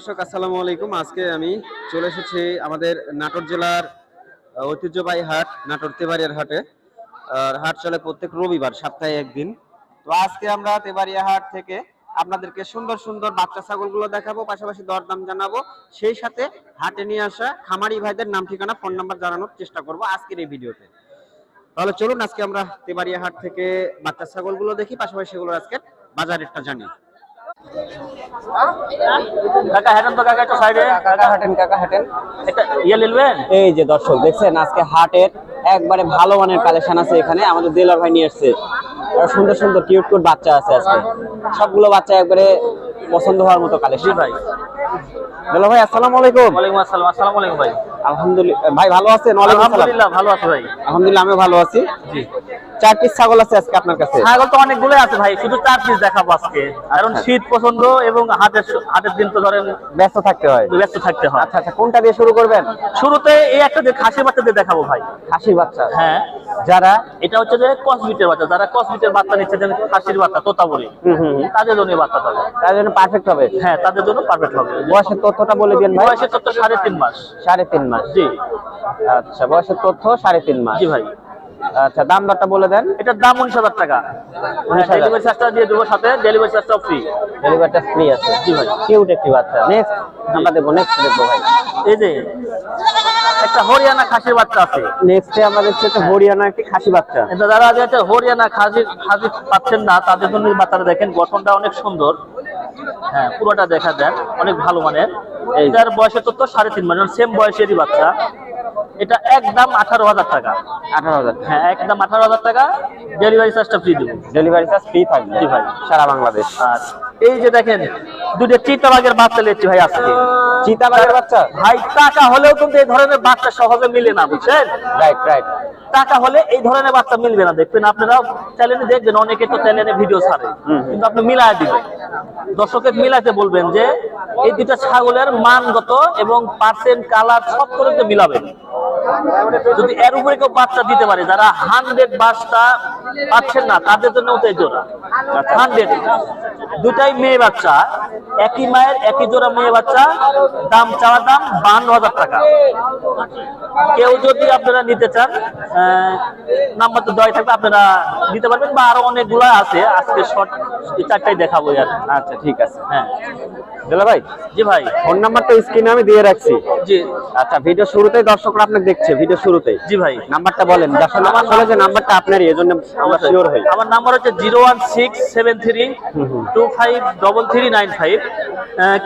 দর্শক, আসসালামু আলাইকুম। আজকে আমি চলে এসেছি আমাদের নাটোর জেলার ঐতিহ্যবাহী হাট, নাটোর তেবাড়িয়ার হাটে। আর হাট চলে প্রত্যেক রবিবার, সপ্তাহে একদিন। তো আজকে আমরা তেবাড়িয়া হাট থেকে আপনাদেরকে সুন্দর সুন্দর বাচ্চা ছাগলগুলো দেখাবো, পাশাপাশি দরদাম জানাব। সেই সাথে হাটে নিয়ে আসা খামারি ভাইদের নাম, ঠিকানা, ফোন নাম্বার জানানোর চেষ্টা করব আজকের এই ভিডিওতে। তাহলে চলুন আজকে আমরা তেবাড়িয়া হাট থেকে বাচ্চা ছাগলগুলো দেখি, পাশাপাশি সেগুলো আজকে বাজার রেটটা জানি। কাকা হেঁটেন তো কাকা একটু সাইডে। কাকা হাটেন কাকা হাটেন। একটা ইয়ে নিলবেন এই যে দর্শক দেখছেন? আজকে হাটের একবারে ভালো মানের কালেকশন আছে এখানে। আমাদের দেলার ভাই নিয়ে এসছে। সুন্দর সুন্দর কিউট কিউট বাচ্চা আছে আজকে। সবগুলো বাচ্চা একবারে পছন্দ হওয়ার মতো কালেকশন ভাই। দেলার ভাই আসসালামু আলাইকুম। ওয়ালাইকুম আসসালাম। আসসালামু আলাইকুম ভাই। আলহামদুলিল্লাহ। ভাই ভালো আছেন? ওয়ালাইকুম আসসালাম। আলহামদুলিল্লাহ ভালো আছে ভাই। আলহামদুলিল্লাহ আমিও ভালো আছি। জি। চার পিস ছাগল আছে আজকে আপনার কাছে? ছাগল তো অনেকগুলো আছে ভাই শুধু চার পিস দেখাবো আজকে। কারণ আচ্ছা। শীত পছন্দ এবং হাটের হাটের দিন তো ধরেন ব্যস্ত থাকতে হয়। ব্যস্ত থাকতে হয়। আচ্ছা আচ্ছা কোনটা দিয়ে শুরু করবেন? শুরুতে এই একটা যে বাচ্চা দিয়ে দেখাবো ভাই। খাসির বাচ্চা? হ্যাঁ। যারা এটা হচ্ছে যে কসমিটের বাচ্চা। যারা কসমিটের বাচ্চা নিচ্ছে যেন খাসির বাচ্চা তোতা বলি। তাদের জন্য হবে। তার জন্য পারফেক্ট হবে? হ্যাঁ তাদের জন্য পারফেক্ট হবে। বয়সের তথ্যটা বলে দিন ভাই। বয়সের তত্ত্ব সাড়ে তিন মাস। সাড়ে তিন মাস। জি। আচ্ছা বয়সের তথ্য সাড়ে তিন মাস। জি ভাই। আচ্ছা দাম দরটা বলে দেন। এটার দাম উনিশ হাজার টাকা। 19,000 ডেলিভারি চার্জটা দিয়ে দেবো সাথে ডেলিভারি চার্জটাও ফ্রি ডেলিভারিটা ফ্রি আছে। জি ভাই। কিউট একটি বাচ্চা। নেক্সট আমরা দেবো নেক্সট দেখব ভাই। এই যে একটা হরিয়ানা খাসির বাচ্চা আছে। নেক্সটে আমরা দেখছি একটা হরিয়ানা একটি খাসি বাচ্চা। এটা যারা একটা হরিয়ানা খাসি খাসি পাচ্ছেন না তাদের জন্য বাচ্চাটা দেখেন গঠনটা অনেক সুন্দর। হ্যাঁ পুরোটা দেখা দেন অনেক ভালো মানের। এটার বয়সের তথ্য সাড়ে তিন মানে সেম বয়সেরই বাচ্চা। এটা একদম আঠারো হাজার টাকা। আঠারো হাজার হ্যাঁ একদম আঠারো হাজার টাকা। ডেলিভারি চার্জটা ফ্রি দেবো। ডেলিভারি চার্জ ফ্রি থাকবে। জি ভাই। সারা বাংলাদেশ। আর এই যে দেখেন দুটো চিতাবাগের বাচ্চা লেছি ভাই আজকে। চিতাবাগের বাচ্চা? ভাই টাকা হলেও কিন্তু এই ধরনের বাচ্চা সহজে মিলে না বুঝছেন? রাইট রাইট টাকা হলে এই ধরনের বাচ্চা মিলবে না দেখবেন আপনারা চ্যানেলে দেখবেন অনেকে তো চ্যানেলে ভিডিও ছাড়ে কিন্তু আপনি মিলায় দিবেন। দর্শকের মিলাতে বলবেন যে এই দুটা ছাগলের মানগত এবং পার্সেন্ট কালার সব করে তো মিলাবেন। যদি এর উপরে কেউ বাচ্চা দিতে পারে যারা হান্ড্রেড বাচ্চা পাচ্ছেন না তাদের জন্য ওটাই জোড়া। হান্ড্রেড দুটাই মেয়ে বাচ্চা একই মায়ের একই জোড়া মেয়ে বাচ্চা দাম চাওয়ার দাম বান্ন হাজার টাকা। কেউ যদি আপনারা নিতে চান নাম্বার তো দেওয়াই থাকবে আপনারা নিতে পারবেন বা আরও অনেকগুলো আছে। আজকে শর্ট চারটাই দেখাবো আর আচ্ছা ঠিক আছে। হ্যাঁ। দিলা ভাই? জি ভাই। ফোন নাম্বারটা স্ক্রিনে আমি দিয়ে রাখছি। জি। আচ্ছা ভিডিও শুরুতেই দর্শকরা আপনাকে দেখছে ভিডিও শুরুতেই। জি ভাই। নাম্বারটা বলেন আসলে আসলে যে নাম্বারটা আপনারই এজন্য আমরা শিওর হই। আমার নাম্বার হচ্ছে zero one six seven three two five double three nine five.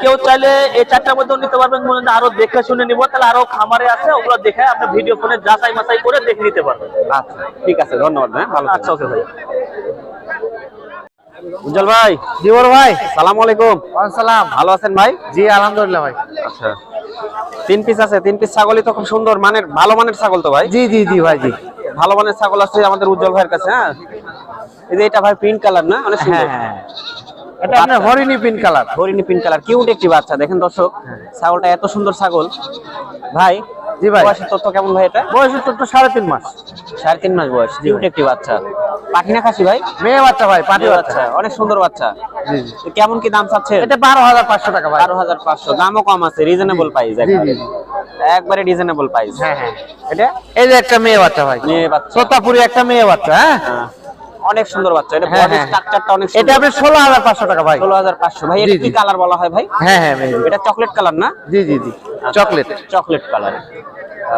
কেউ চাইলে এই চারটার মধ্যেও নিতে পারবেন মনে আরও দেখে শুনে নিব। তাহলে আরও খামারে আছে ওগুলো দেখে আপনি ভিডিও ফোনে যাচাই মাচাই করে দেখে নিতে পারবেন। আচ্ছা ঠিক আছে ধন্যবাদ হ্যাঁ ভালো আচ্ছা ওকে ভাই। উজ্জ্বল ভাই। দিবর ভাই। সালাম আলাইকুম। সালাম। ভালো আছেন ভাই? জি আলহামদুলিল্লাহ ভাই। আচ্ছা। তিন পিস আছে তিন পিস ছাগলই তো খুব সুন্দর মানের ভালো মানের ছাগল তো ভাই? জি জি জি ভাই জি। ভালো মানের ছাগল আছে আমাদের উজ্জ্বল ভাইয়ের কাছে হ্যাঁ? এই যে এটা ভাই পিঙ্ক কালার না? অনেক সুন্দর। হ্যাঁ হ্যাঁ এটা আপনার হরিণী পিন কালার হরিণী পিঙ্ক কালার কিউট একটি বাচ্চা দেখেন দর্শক ছাগলটা এত সুন্দর ছাগল। ভাই জি ভাই। বয়সের তথ্য কেমন ভাই এটা? বয়স তো সাড়ে তিন মাস। সাড়ে তিন মাস বয়স। কিউট একটি বাচ্চা। পাখি না খাসি ভাই? মেয়ে বাচ্চা ভাই পাটি বাচ্চা। অনেক সুন্দর বাচ্চা। জি জি। কেমন কি দাম চাচ্ছে এটা বারো হাজার পাঁচশো টাকা ভাই। বারো হাজার পাঁচশো। দামও কম আছে রিজনেবল প্রাইস। একবারে। রিজনেবল প্রাইস হ্যাঁ হ্যাঁ। এটা? এই যে একটা মেয়ে বাচ্চা ভাই। মেয়ে বাচ্চা। তোতাপুরি একটা মেয়ে বাচ্চা হ্যাঁ? হ্যাঁ। অনেক সুন্দর বাচ্চা। এটা হ্যাঁ, বডি হ্যাঁ। স্ট্রাকচারটা অনেক এটা আপনি ষোলো হাজার পাঁচশো টাকা ভাই। ষোলো হাজার পাঁচশো। ভাই এটা কি কালার বলা হয় ভাই? হ্যাঁ হ্যাঁ এটা চকলেট কালার না? জি জি জি। চকলেট চকলেট কালার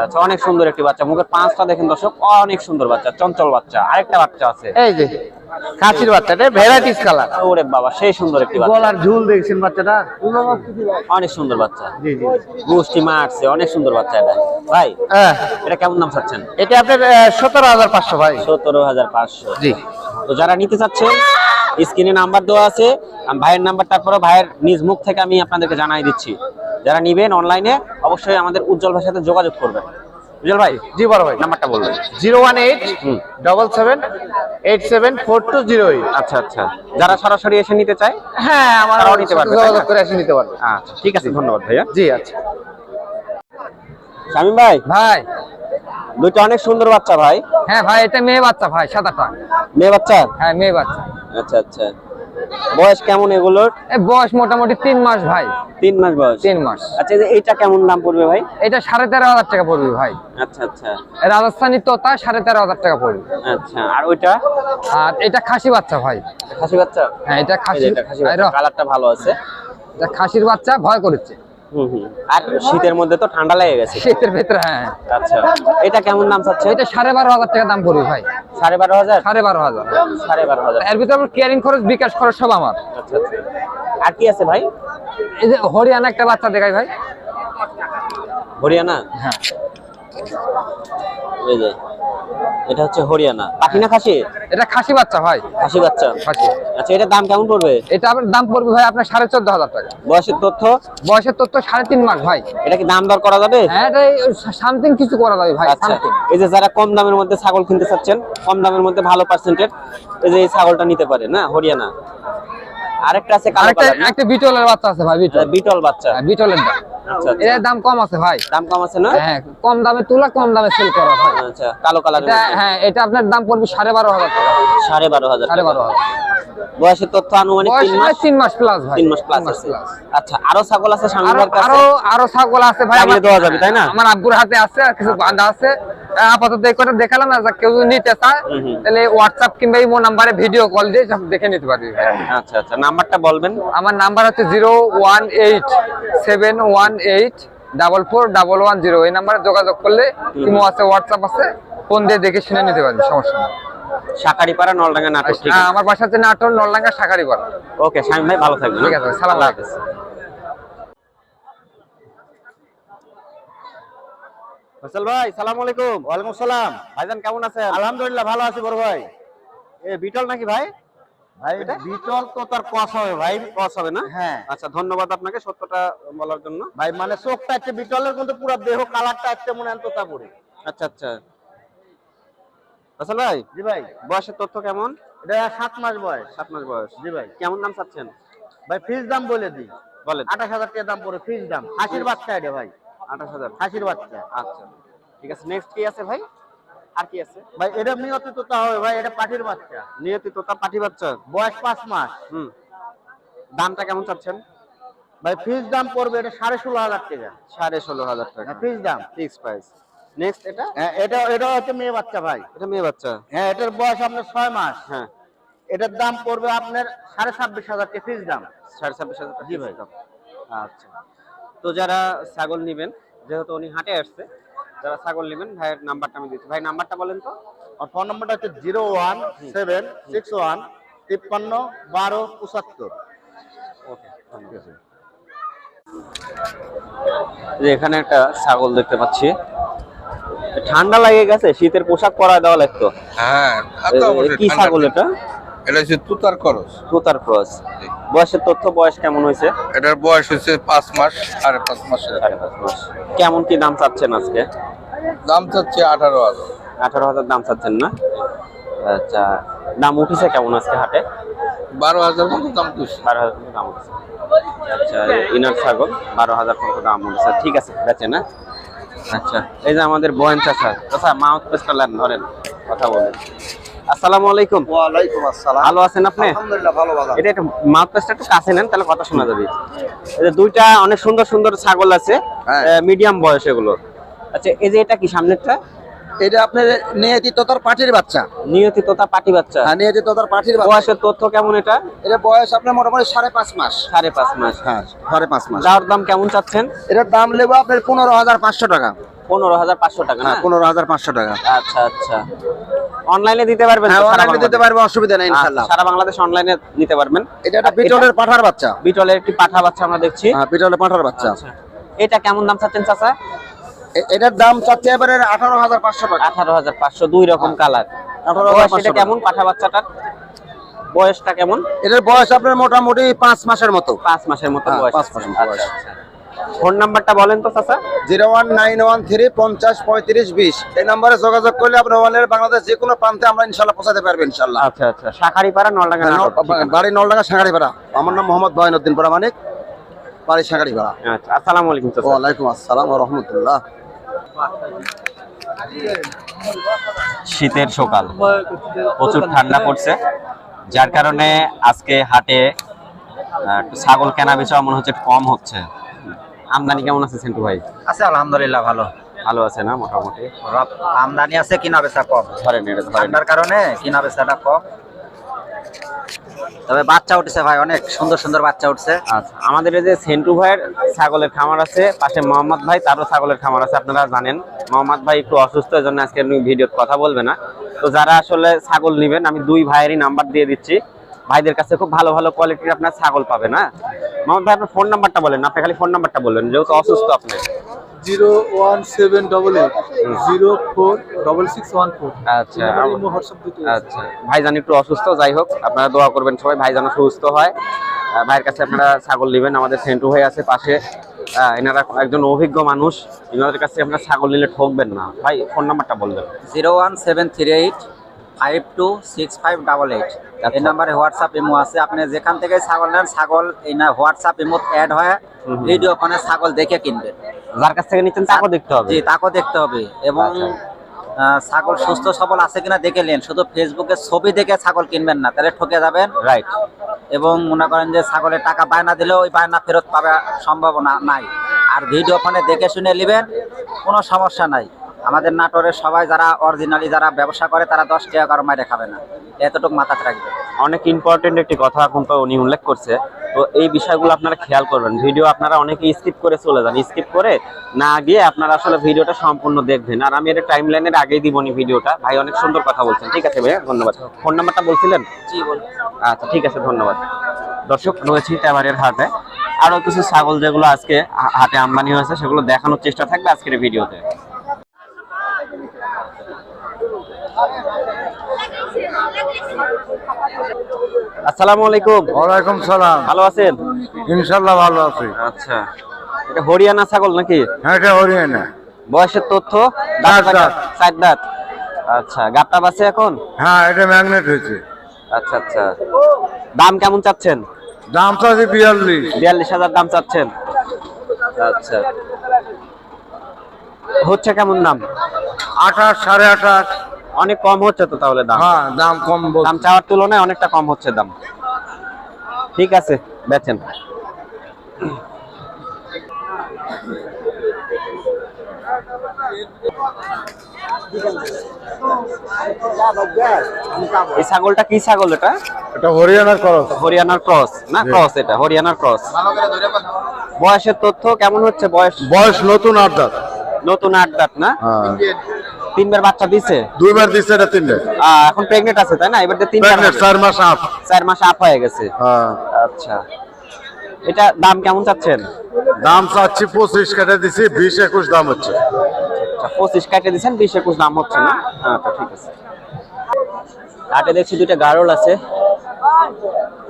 আচ্ছা অনেক সুন্দর একটি বাচ্চা। মুখের পাঁচটা দেখেন দর্শক অনেক সুন্দর বাচ্চা চঞ্চল বাচ্চা। আরেকটা বাচ্চা আছে। এই যে খাসির বাচ্চা এটা ভ্যারাইটিস কালার ওরে বাবা সেই সুন্দর একটি বাচ্চা। গলার ঝুল দেখছেন বাচ্চাটা? অনেক সুন্দর বাচ্চা। জি জি। গোষ্ঠী মারছে অনেক সুন্দর বাচ্চা এটা। ভাই হ্যাঁ। এটা কেমন দাম চাচ্ছেন? এটা আপনার সতেরো হাজার পাঁচশো ভাই। সতেরো হাজার পাঁচশো। জি। তো যারা নিতে চাচ্ছেন স্ক্রিনে নাম্বার দেওয়া আছে ভাইয়ের নাম্বার তারপরে ভাইয়ের নিজ মুখ থেকে আমি আপনাদেরকে জানাই দিচ্ছি। যারা নিবেন অনলাইনে অবশ্যই আমাদের উজ্জ্বল ভাইয়ের সাথে যোগাযোগ করবেন। উজ্জ্বল ভাই জি বড় ভাই। নাম্বারটা বলবেন। Zero one eight. Double seven eight seven four two zero eight. আচ্ছা আচ্ছা। যারা সরাসরি এসে নিতে চায় হ্যাঁ আমার নিতে পারবে, যোগাযোগ করে এসে নিতে পারবে। আচ্ছা ঠিক আছে ধন্যবাদ ভাইয়া। জি আচ্ছা। শামিম ভাই। ভাই। দুইটা অনেক সুন্দর বাচ্চা ভাই। হ্যাঁ ভাই এটা মেয়ে বাচ্চা ভাই সাদাটা। মেয়ে বাচ্চা? হ্যাঁ মেয়ে বাচ্চা। আচ্ছা আচ্ছা। বয়স কেমন এগুলোর? বয়স মোটামুটি তিন মাস ভাই। তিন মাস বয়স। তিন মাস। আচ্ছা যে কেমন দাম পড়বে ভাই? এটা সাড়ে তেরো হাজার টাকা পড়বে ভাই। আচ্ছা আচ্ছা। রাজস্থানি তোতা সাড়ে তেরো হাজার টাকা পড়বে। আচ্ছা আর ওইটা? আর এটা খাসি বাচ্চা ভাই। খাসি বাচ্চা? হ্যাঁ এটা খাসি এটা কালারটা ভালো আছে। এটা খাসির বাচ্চা ভয় করেছে আর শীতের মধ্যে তো ঠান্ডা লেগে গেছে। শীতের ভেতরে হ্যাঁ। আচ্ছা এটা কেমন দাম চাচ্ছে? এটা সাড়ে বারো হাজার টাকা দাম পড়বে ভাই। সাড়ে বারো হাজার? সাড়ে বারো হাজার। সাড়ে বারো হাজার। এর ভিতরে আমার কেয়ারিং খরচ বিকাশ খরচ সব আমার। আচ্ছা আচ্ছা। আর কি আছে ভাই? এই যে হরিয়ানা একটা বাচ্চা দেখাই ভাই। হরিয়ানা? হ্যাঁ। এই যে। এটা হচ্ছে হরিয়ানা। পাখি না খাসি? এটা খাসি বাচ্চা ভাই। খাসি বাচ্চা। খাসি। আচ্ছা এটার দাম কেমন পড়বে? এটা আপনার দাম পড়বে ভাই আপনার সাড়ে চোদ্দ হাজার টাকা। বয়সের তথ্য? বয়সের তথ্য সাড়ে তিন মাস ভাই। এটা কি দাম দর করা যাবে? হ্যাঁ এটা সামথিং কিছু করা যাবে ভাই আচ্ছা। সামথিং। এই যে যারা কম দামের মধ্যে ছাগল কিনতে চাচ্ছেন কম দামের মধ্যে ভালো পার্সেন্টেজ এই যে এই ছাগলটা নিতে পারে না? হরিয়ানা। আরেকটা আছে কালো কালার একটা বিটলের বাচ্চা আছে ভাই বিটল। বিটল বাচ্চা। হ্যাঁ, বিটলের দাম। আচ্ছা আচ্ছা। এর দাম কম আছে ভাই। দাম কম আছে না? হ্যাঁ কম দামে তুলা কম দামে সেল করা হয়। আচ্ছা কালো কালার হ্যাঁ এটা আপনার দাম পড়বে সাড়ে বারো হাজার টাকা। সাড়ে বারো হাজার সাড়ে বারো হাজার। বয়সের তথ্য আনুমানিক বয়স তিন মাস? তিন মাস প্লাস ভাই। তিন মাস প্লাস আছে। আচ্ছা আরও ছাগল আছে সামনের কাছে? আরও আরও ছাগল আছে ভাই আমার- দেওয়া যাবে, তাই না? আমার আব্বুর হাতে আছে আর কিছু বান্ধা আছে। আহ, আপাতত এই করে দেখালাম আর কেউ যদি নিতে চায়। তাহলে হোয়াটসঅ্যাপ কিংবা ইমো নাম্বারে ভিডিও কল দিয়ে সব দেখে নিতে পারবি আচ্ছা আচ্ছা নাম্বারটা বলবেন? আমার নাম্বার হচ্ছে zero one eight seven one eight double four double one zero. এই নাম্বারে যোগাযোগ করলে ইমো আছে হোয়াটসঅ্যাপ আছে ফোন দিয়ে দেখে শুনে নিতে পারবি সমস্যা নেই। শাকারিপাড়া নলডাঙ্গা নাটক ঠিক আহ, আমার বাসা হচ্ছে নাটোর নলডাঙ্গা শাখারি পাড়া ওকে শামিম ভাই ভালো থাকবেন ঠিক হ্যাঁ? আছে, সালাম আলাইকুম। ফয়সাল ভাই সালাম আলাইকুম। ওয়ালাইকুম সালাম। ভাইজান কেমন আছেন? আলহামদুলিল্লাহ ভালো আছি বড় ভাই। এ বিটল নাকি ভাই? ভাই বিটল তো তার কস হবে ভাই। ক্রস হবে না? হ্যাঁ। আচ্ছা ধন্যবাদ আপনাকে সত্যটা বলার জন্য। ভাই মানে চোখটা একটা বিটলের কিন্তু পুরো দেহ কালারটা একটা মনে হয় তোতা পড়ে। আচ্ছা আচ্ছা। ফয়সাল ভাই জি ভাই। বয়সের তথ্য কেমন? এটা সাত মাস বয়স। সাত মাস বয়স। জি ভাই। কেমন দাম চাচ্ছেন? ভাই ফিস দাম বলে দিই। বলেন। আঠাশ হাজার টাকা দাম পড়ে ফিস দাম। হাসির বাচ্চা এটা ভাই। আঠাশ হাজার। হাসির বাচ্চা। আচ্ছা। ঠিক আছে নেক্সট কি আছে ভাই? আর কি আছে? ভাই এটা নিয়ত তোতা হবে ভাই এটা পাখির বাচ্চা। নিয়তি তোতা পাটি বাচ্চা। বয়স পাঁচ মাস। হুম। দামটা কেমন চাচ্ছেন? ভাই ফিস দাম পড়বে এটা সাড়ে ষোলো হাজার টাকা। সাড়ে ষোলো হাজার টাকা। ফিস দাম। ফিক্স প্রাইস নেক্সট এটা? হ্যাঁ এটা এটা হচ্ছে মেয়ে বাচ্চা ভাই। এটা মেয়ে বাচ্চা। হ্যাঁ এটার বয়স আপনার ছয় মাস। হ্যাঁ। এটার দাম পড়বে আপনার সাড়ে ছাব্বিশ হাজার টাকা ফিস দাম। সাড়ে ছাব্বিশ হাজার টাকা জি ভাই। দাম। আচ্ছা। তো যারা ছাগল নেবেন যেহেতু উনি হাটে আসছে যারা ছাগল নেবেন ভাইয়ের নাম্বারটা আমি দিচ্ছি। ভাই নাম্বারটা বলেন তো। আর ফোন নাম্বারটা হচ্ছে zero one seven six one তিপ্পান্ন বারো পঁচাত্তর। ওকে যে এখানে একটা ছাগল দেখতে পাচ্ছি। ঠান্ডা লাগে গেছে শীতের পোশাক পরা দেওয়া লাগতো। হ্যাঁ কি ছাগল এটা? এটা হচ্ছে তুতার করস তোতার ক্রস বয়সের তথ্য বয়স কেমন হয়েছে? এটার বয়স হচ্ছে পাঁচ মাস সাড়ে পাঁচ মাসের। সাড়ে পাঁচ মাস। কেমন কি দাম চাচ্ছেন আজকে? দাম চাচ্ছে আঠারো হাজার। আঠারো হাজার দাম চাচ্ছেন না? আচ্ছা দাম উঠেছে কেমন আজকে হাটে? বারো হাজার মতো দাম তুলছে বারো হাজার মতো দাম উঠেছে। আচ্ছা ইনার ছাগল বারো হাজার মতো দাম উঠেছে। ঠিক আছে বেচে না আচ্ছা এই যে আমাদের বয়েন চাষা চাষা মাউথ পেস্টটা ধরেন কথা বলেন। আসসালামু আলাইকুম। ওয়ালাইকুম আসসালাম। ভালো আছেন আপনি? আলহামদুলিল্লাহ ভালো ভালো। এটা একটু মাউথ একটু কাছে নেন তাহলে কথা শোনা যাবে। এই দুইটা অনেক সুন্দর সুন্দর ছাগল আছে হ্যাঁ। মিডিয়াম বয়স এগুলো। আচ্ছা এই যে এটা কি সামনেরটা? এটা আপনার নিয়তি তোতার পাটির বাচ্চা। নিয়তি তোতা পাটি বাচ্চা। হ্যাঁ নিয়তি তোতার পাটির বয়সের তথ্য কেমন এটা? এটা বয়স আপনার মোটামুটি সাড়ে পাঁচ মাস। সাড়ে পাঁচ মাস। হ্যাঁ সাড়ে পাঁচ মাস। যাওয়ার দাম কেমন চাচ্ছেন? এটার দাম নেব আপনার পনেরো হাজার পাঁচশো টাকা। পনেরো হাজার পাঁচশো টাকা না? হ্যাঁ পনেরো হাজার পাঁচশো টাকা। আচ্ছা আচ্ছা। অনলাইনে দিতে পারবেন হ্যাঁ অনলাইনে দিতে বাংলাদেশ? পারব অসুবিধা নেই আচ্ছা, ইনশাল্লাহ সারা বাংলাদেশ অনলাইনে নিতে পারবেন। এটা একটা পিটলের পাঠার বাচ্চা। বিটলের একটি পাঠা বাচ্চা আমরা দেখছি। হ্যাঁ পিটলের পাঠার বাচ্চা। আচ্ছা। এটা কেমন দাম চাচ্ছেন চাচা? এটার দাম চাচ্ছে এবারে আঠারো হাজার পাঁচশো টাকা। আঠারো হাজার পাঁচশো দুই রকম কালার। আঠারো হাজার এটা কেমন পাঠা বাচ্চাটার? বয়সটা কেমন? এটার বয়স আপনার মোটামুটি পাঁচ মাসের মতো। পাঁচ মাসের মতো হ্যাঁ, বয়স পাঁচ মাসের বয়স। ফোন নাম্বারটা বলেন তো চাচা। Zero one nine one three পঞ্চাশ পঁয়ত্রিশ বিশ। এই নম্বরে যোগাযোগ করলে আপনি ওয়ানের বাংলাদেশ যে কোনো প্রান্তে আমরা ইনশাল্লাহ পৌঁছাতে পারবেন ইনশাল্লাহ। আচ্ছা আচ্ছা। শাখারিপাড়া নলডাঙ্গা আছে। বাড়ি নলডাঙ্গা সাঁগাড়িপাড়া আমার নাম মোহাম্মদ বয়নুদ্দিন প্রামাণিক বাড়ি সাঁগাড়িপাড়া আচ্ছা আসসালামু আলাইকুম চাচা। ওয়ালাইকুম আসসালাম রহমতুল্লাহ। শীতের সকাল। প্রচুর ঠান্ডা পড়ছে। যার কারণে আজকে হাটে ছাগল কেনা বেচা মনে হচ্ছে কম হচ্ছে। আমদানি কেমন আছে সেন্টু ভাই? আছে আলহামদুলিল্লাহ ভালো। ভালো আছে না মোটামুটি? আমদানি আছে কিনা বেচা কম। ঠান্ডার কারণে কিনা বেচাটা কম। তবে বাচ্চা উঠছে ভাই অনেক সুন্দর সুন্দর বাচ্চা উঠছে। আচ্ছা আমাদের এই যে সেন্টু ভাইয়ের ছাগলের খামার আছে পাশে মোহাম্মদ ভাই তারও ছাগলের খামার আছে আপনারা জানেন। মোহাম্মদ ভাই একটু অসুস্থ এই জন্য আজকে ভিডিওতে কথা বলবে না। তো যারা আসলে ছাগল নেবেন আমি দুই ভাইয়েরই নাম্বার দিয়ে দিচ্ছি। ভাইদের কাছে খুব ভালো ভালো কোয়ালিটির আপনার ছাগল পাবে না মোহাম্মদ ভাই আপনার ফোন নাম্বারটা বলেন আপনি খালি ফোন নাম্বারটা বলবেন যেহেতু অসুস্থ আপনি zero one seven double eight zero four double six one four. আচ্ছা আচ্ছা ভাইজান একটু অসুস্থ যাই হোক আপনারা দোয়া করবেন সবাই ভাইজান সুস্থ হয়। ভাইয়ের কাছে আপনারা ছাগল নেবেন আমাদের সেন্টু হয়ে আছে পাশে। এনারা একজন অভিজ্ঞ মানুষ এনাদের কাছে আপনারা ছাগল নিলে ঠকবেন না। ভাই ফোন নাম্বারটা বলবেন। Zero one seven three eight five two six five double eight এই নাম্বারে হোয়াটসঅ্যাপ ইমো আছে। আপনি যেখান থেকে ছাগল নেন ছাগল এই না হোয়াটসঅ্যাপ ইমো অ্যাড হয় ভিডিও ফোনে ছাগল দেখে কিনবেন যার কাছ থেকে নিচ্ছেন তাকেও দেখতে হবে। জি তাকেও দেখতে হবে। এবং আচ্ছা। ছাগল সুস্থ সবল আছে কিনা দেখে নেন। শুধু ফেসবুকে ছবি দেখে ছাগল কিনবেন না তাহলে ঠকে যাবেন। রাইট এবং মনে করেন যে ছাগলের টাকা বায়না দিলেও ওই বায়না ফেরত পাবে সম্ভাবনা নাই। আর ভিডিও ফোনে দেখে শুনে নেবেন কোনো সমস্যা নাই। আমাদের নাটোরের সবাই যারা অরিজিনালি যারা ব্যবসা করে তারা দশ টাকা কারও মাইরে খাবে না। এতটুকু মাথাতে রাখবে। অনেক ইম্পর্টেন্ট একটি কথা এখন তো উনি উল্লেখ করছে। তো এই বিষয়গুলো আপনারা খেয়াল করবেন। ভিডিও আপনারা অনেকে স্কিপ করে চলে যান। স্কিপ করে না গিয়ে আপনারা আসলে ভিডিওটা সম্পূর্ণ দেখবেন। আর আমি এটা টাইম লাইনের আগেই দিবনি ভিডিওটা। ভাই অনেক সুন্দর কথা বলছেন। ঠিক আছে ভাইয়া ধন্যবাদ। ফোন নাম্বারটা বলছিলেন? জি বলুন। আচ্ছা ঠিক আছে ধন্যবাদ। দর্শক রয়েছি তেবারের হাটে আরও কিছু ছাগল যেগুলো আজকে হা- হাটে আমদানি হয়েছে সেগুলো দেখানোর চেষ্টা থাকবে আজকের ভিডিওতে। আসসালামু আলাইকুম। ওয়ালাইকুম সালাম। ভালো আছেন? ইনশাল্লাহ ভালো আছি। আচ্ছা। এটা হরিয়ানা ছাগল নাকি? হ্যাঁ এটা হরিয়ানা। বয়সের তথ্য। চার দাঁত। আচ্ছা গাপটা বাসে এখন? হ্যাঁ এটা ম্যাগনেট হয়েছে। আচ্ছা আচ্ছা। দাম কেমন চাচ্ছেন? দাম আছে বিয়াল্লিশ। বিয়াল্লিশ হাজার দাম চাচ্ছেন। আচ্ছা। হচ্ছে কেমন দাম? আঠাশ সাড়ে আঠাশ। অনেক কম হচ্ছে তো তাহলে দাম? হ্যাঁ দাম কম দাম চাওয়ার তুলনায় অনেকটা কম হচ্ছে দাম। ঠিক আছে বেচেন। এই ছাগলটা কি ছাগল এটা? এটা হরিয়ানার খরচ হরিয়ানার ক্রস না ক্রস এটা হরিয়ানার ক্রস। বয়সের তথ্য কেমন হচ্ছে বয়স? বয়স নতুন আট দাঁত। নতুন আট দাঁত না? হ্যাঁ। তিনবার বাচ্চা দিছে? দুইবার দিচ্ছে এটা আহ, এখন প্রেগনেন্ট আছে তাই না? এবার তিনবার Pregnant, চার মাস আপ চার মাস আপ হয়ে গেছে। হ্যাঁ। আচ্ছা। এটা দাম কেমন চাচ্ছেন? দাম চাচ্ছি পঁচিশ কেটে দিছি বিশ একুশ দাম হচ্ছে। আচ্ছা পঁচিশ কাটে দিচ্ছেন বিশ একুশ দাম হচ্ছে না? আচ্ছা ঠিক আছে। কাটে দেখছি দুইটা গারল আছে।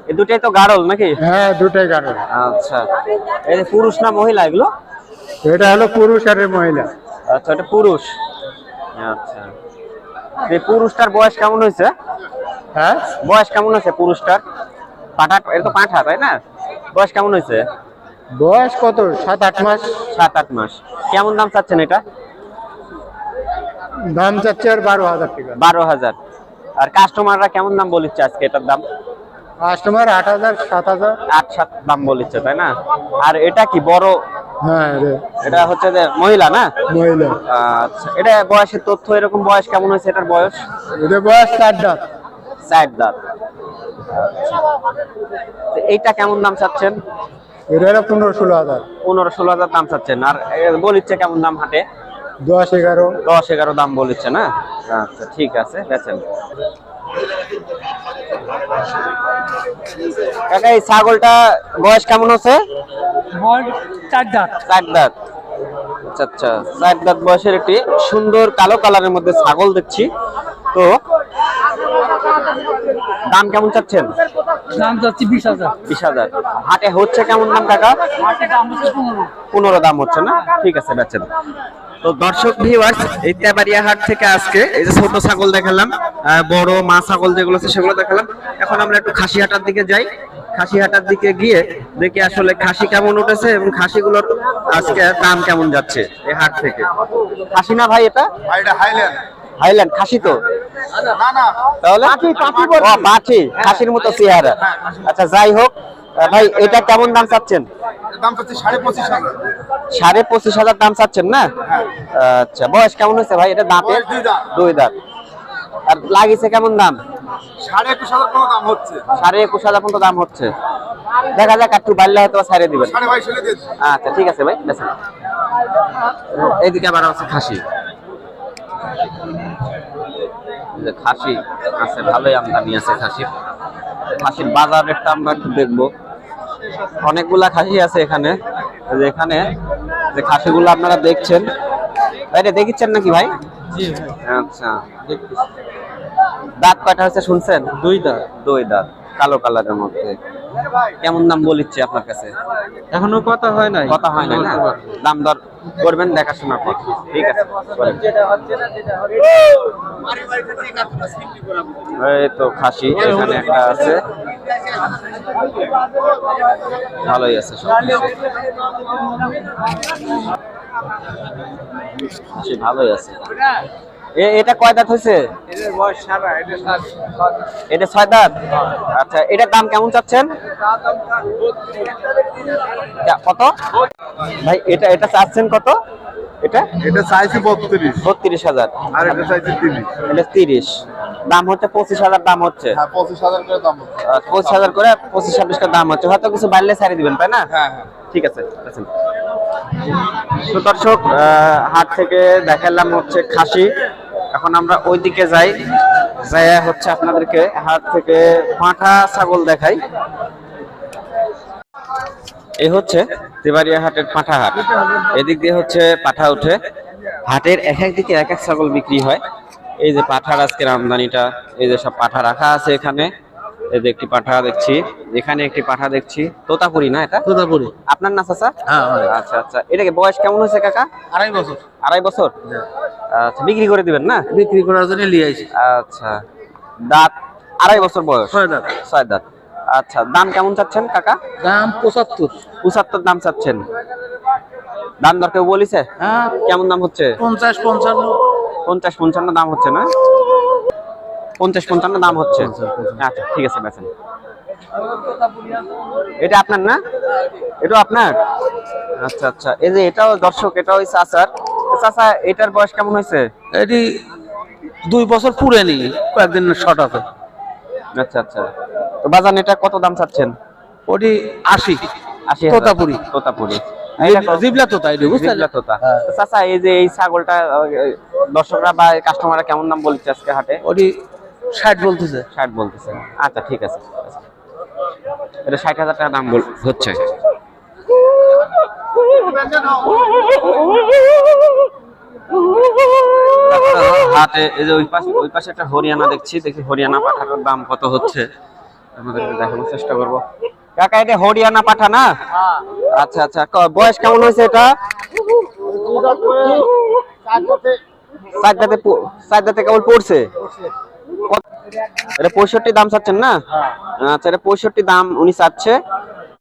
এই দুটাই তো গারল নাকি? হ্যাঁ দুটাই গাড়ি আচ্ছা। এই যে পুরুষ না মহিলা এগুলো? এটা হলো পুরুষ আর মহিলা। আচ্ছা এটা পুরুষ। আচ্ছা। এই পুরুষটার বয়স কেমন হয়েছে? হ্যাঁ? বয়স কেমন হয়েছে পুরুষটার? পাঠা এটা তো পাঠা তাই না? বয়স কেমন হয়েছে? বয়স কত? সাত আট মাস। সাত আট মাস। কেমন দাম চাচ্ছেন এটা? দাম চাচ্ছে আর বারো হাজার টাকা। বারো হাজার। আর কাস্টমাররা কেমন দাম বলিচ্ছে আজকে এটার দাম? কাস্টমার আট হাজার সাত হাজার। আট সাত দাম বলিচ্ছে তাই না? আর এটা কি বড় হ্যাঁ রে। এটা হচ্ছে যে মহিলা না? মহিলা। আচ্ছা এটা বয়সের তথ্য এরকম বয়স কেমন হয়েছে এটার বয়স? এটা বয়স চার দাঁত। চার দাঁত। আচ্ছা। এইটা কেমন দাম চাচ্ছেন? এটা পনেরো ষোলো হাজার। পনেরো ষোলো হাজার দাম চাচ্ছেন। আর বলিচ্ছে কেমন দাম হাটে? দশ এগারো। দশ এগারো দাম বলিচ্ছে না? আচ্ছা ঠিক আছে বেচেন। কাকা এই ছাগলটা বয়স কেমন আছে চার দাঁত। চার দাঁত। আচ্ছা আচ্ছা। চার দাঁত বয়সের একটি সুন্দর কালো কালারের মধ্যে ছাগল দেখছি। তো দাম কেমন চাচ্ছেন? দাম যাচ্ছে বিশ হাজার। বিশ হাজার। হাটে হচ্ছে কেমন দাম কাকা? পনেরো। দাম হচ্ছে না? ঠিক আছে বেচেন তো দর্শক ভিউয়ার্স এই তেবাড়িয়া হাট থেকে আজকে এই যে ছোট ছাগল দেখালাম বড় মা ছাগল যেগুলো আছে সেগুলো দেখালাম। এখন আমরা একটু খাসি হাটার দিকে যাই। খাসি হাটার দিকে গিয়ে দেখি আসলে খাসি কেমন উঠেছে এবং খাসিগুলোর আজকে দাম কেমন যাচ্ছে এই হাট থেকে। খাসি না ভাই এটা? এটা হাইল্যান্ড হাইল্যান্ড খাসি তো? তাহলে? পাঠি খাসির মতো চেহারা। আচ্ছা যাই হোক ভাই এটা কেমন দাম চাচ্ছেন? দাম সাড়ে পঁচিশ হাজার। সাড়ে পঁচিশ হাজার দাম চাচ্ছেন না? আচ্ছা বয়স কেমন হয়েছে ভাই? এটা বয়স দুই দাঁত। আর লাগিয়েছে কেমন দাম? সাড়ে একুশ হাজার কোনো দাম হচ্ছে। সাড়ে একুশ হাজার পর্যন্ত দাম হচ্ছে। দেখা যাক একটু বাড়লে হয়তো দিবেন। সাড়ে বাইশ আচ্ছা ঠিক আছে ভাই বেছেন এইদিকে আবার আছে খাসি। খাসি আছে ভালোই আমদানি আছে খাসির। খাসির বাজার রেটটা আমরা একটু দেখব। অনেকগুলা খাসি আছে এখানে। যে এখানে যে খাসিগুলো আপনারা দেখছেন। এটা দেখিচ্ছেন নাকি ভাই। আচ্ছা। দাঁত কয়টা হচ্ছে শুনছেন? দুই দাঁত। দুই দাঁত কালো কালারের মধ্যে। কেমন দাম বলিচ্ছে আপনার কাছে? এখনও কথা হয় নাই। কথা হয় না? না? দাম দর করবেন দেখাশোনা পর ঠিক আছে এই তো খাসি এখানে একটা আছে। ভালোই আছে সব ভালোই আছে। এটা কয় দাঁত হয়েছে? এটা ছয় দাঁত? আচ্ছা এটার দাম কেমন চাচ্ছেন? কত? ভাই এটা এটা চাচ্ছেন কত? এটা? এটা চাইছি বত্রিশ। বত্রিশ হাজার। আর এটা চাইছি তিরিশ। এটা তিরিশ। দাম হচ্ছে পঁচিশ হাজার দাম হচ্ছে। হ্যাঁ পঁচিশ হাজার করে দাম হচ্ছে। পঁচিশ হাজার করে পঁচিশ ছাব্বিশ টাকা দাম হচ্ছে। হয়তো কিছু বাড়লে ছাড়িয়ে দিবেন তাই না? হ্যাঁ হ্যাঁ। ঠিক আছে আচ্ছা। তো দর্শক হাট থেকে দেখালাম হচ্ছে খাসি। এখন আমরা ওই দিকে যাই যাই হচ্ছে আপনাদেরকে হাট থেকে পাঁঠা ছাগল দেখাই। এই হচ্ছে তেবাড়িয়া হাটের পাঁঠা হাট। এদিক দিয়ে হচ্ছে পাঠা উঠে। হাটের এক এক দিকে এক এক ছাগল বিক্রি হয়। এই যে পাঠার আজকের আমদানিটা, এই যে সব পাঠা রাখা আছে এখানে। এই যে একটি পাঠা দেখছি এখানে একটি পাঠা দেখছি। তোতাপুরি না এটা? তোতাপুরি। আপনার না চাচা? হ্যাঁ আচ্ছা আচ্ছা। এটাকে বয়স কেমন হয়েছে কাকা? আড়াই বছর। আড়াই বছর? আচ্ছা বিক্রি করে দিবেন না? বিক্রি করার জন্য নিয়ে আইছি আচ্ছা। দাঁত আড়াই বছর বয়স? ছয় দাঁত। ছয় দাঁত। আচ্ছা দাম কেমন চাচ্ছেন কাকা? দাম পঁচাত্তর। পঁচাত্তর দাম চাচ্ছেন। দাম দর কেউ বলিছে? হ্যাঁ। কেমন দাম হচ্ছে? পঞ্চাশ পঞ্চান্ন। পঞ্চাশ পঞ্চান্ন দাম হচ্ছে না? পঞ্চাশ পঞ্চান্ন দাম হচ্ছে। আচ্ছা ঠিক আছে বেছেন এটা আপনার না? এটা আপনার? আচ্ছা আচ্ছা। এই যে এটাও দর্শক এটা ওই চাচার। চাচা এটার বয়স কেমন হয়েছে? এটি দুই বছর পুরে নি কয়েকদিন শর্ট আছে। আচ্ছা আচ্ছা। তো বাজান এটা কত দাম চাচ্ছেন? ওটি আশি। আশি। তোতাপুরি। তোতাপুরি। চাচা এই যে এই ছাগলটা দর্শকরা বা কাস্টমাররা কেমন দাম বলছে আজকে হাটে? ওটি ষাট বলতেছে। ষাট বলতেছে। আচ্ছা ঠিক আছে এটা ষাট হাজার টাকা দাম হচ্ছে। হাটে এই যে ওই পাশে ওই পাশে একটা হরিয়ানা দেখছি। দেখি হরিয়ানা পাঠানোর দাম কত হচ্ছে? আমাদের দেখানোর চেষ্টা করব। কাকা, এটা হরিয়ানা পাঠা না? আচ্ছা আচ্ছা বয়স কেমন হয়েছে এটা? চারটাতে প- চারটাতে কেবল পড়ছে? এটা পঁয়ষট্টি দাম চাচ্ছেন না? আচ্ছা এটা পঁয়ষট্টি দাম উনি চাচ্ছে।